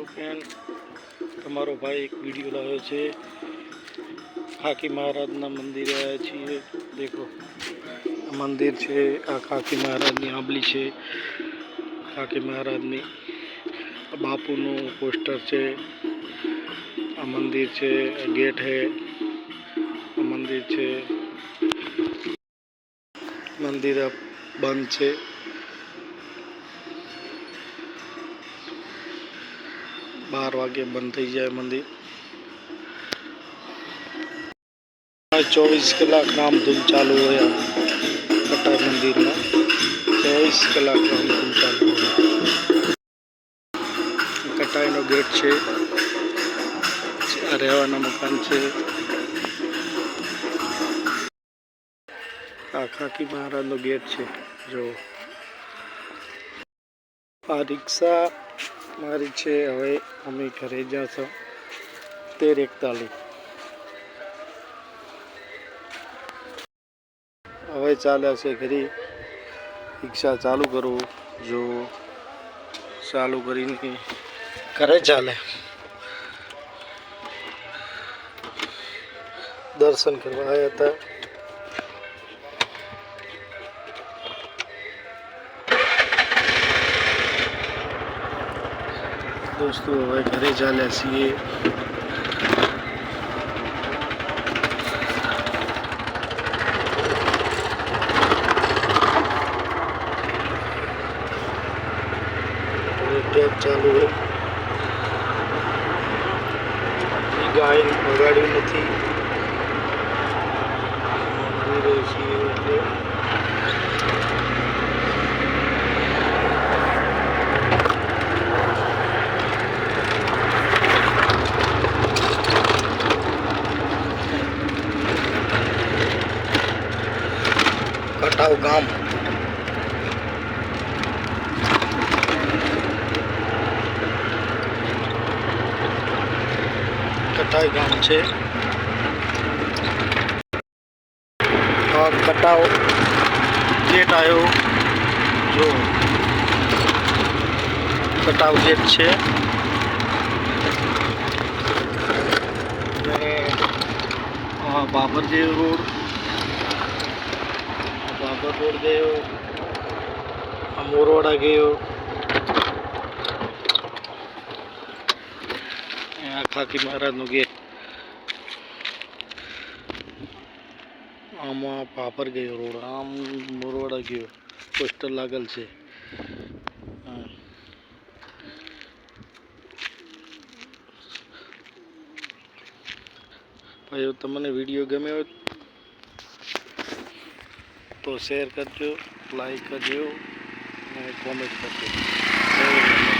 મિત્રો બેન તમારો ભાઈ એક વીડિયો લાવ્યો છે. ખાકી મહારાજના મંદિરે આવ્યા છીએ. દેખો મંદિર છે, આ ખાકી મહારાજની આંબલી છે. ખાકી મહારાજની બાપુનું પોસ્ટર છે. આ મંદિર છે ગેટ છે આ મંદિર છે. મંદિર બંધ છે. બાર વાગે બંધ થઈ જાય મંદિર. ચોવીસ કલાક રામધૂન ચાલુ હોય આ કટાઈ મંદિરમાં. ચોવીસ કલાક રામધૂન ચાલુ હોય. કટાઈનો ગેટ છે. રહેવાના મકાન છે. આ ખાકી મહારાજનો ગેટ છે. જો. આ રિક્ષા મારી છે, હવે અમે ઘરે જશો. તેર એકતાલીસ. હવે ચાલ્યા છે ઘરે. રિક્ષા ચાલુ કરું. જો ચાલુ કરીને ઘરે ચાલે. દર્શન કરવા આવ્યા હતા. દોસ્તો હવે ઘરે ચાલ્યા છીએ હવે ટેપ ચાલુ છે એ ગાય બગાડ્યું નથી મંદિરે છીએ એટલે કટાવ ગામ. કટાઈ ગામ છે. કટાવ ગેટ આવ્યો. જો. કટાવ ગેટ છે. બાબરદેવ રોડ રોડ ગયો, આ મોરવાડા ગયો. આ ખાકી મહારાજનો ગેટ. આમાં પાપર ગયો રોડ, આમ મોરવાડા ગયો. પોસ્ટર લાગેલ છે. ભાઈઓ, તમને વીડિયો ગમ્યો તો શેર કરજો લાઈક કરજો અને કોમેન્ટ કરજો.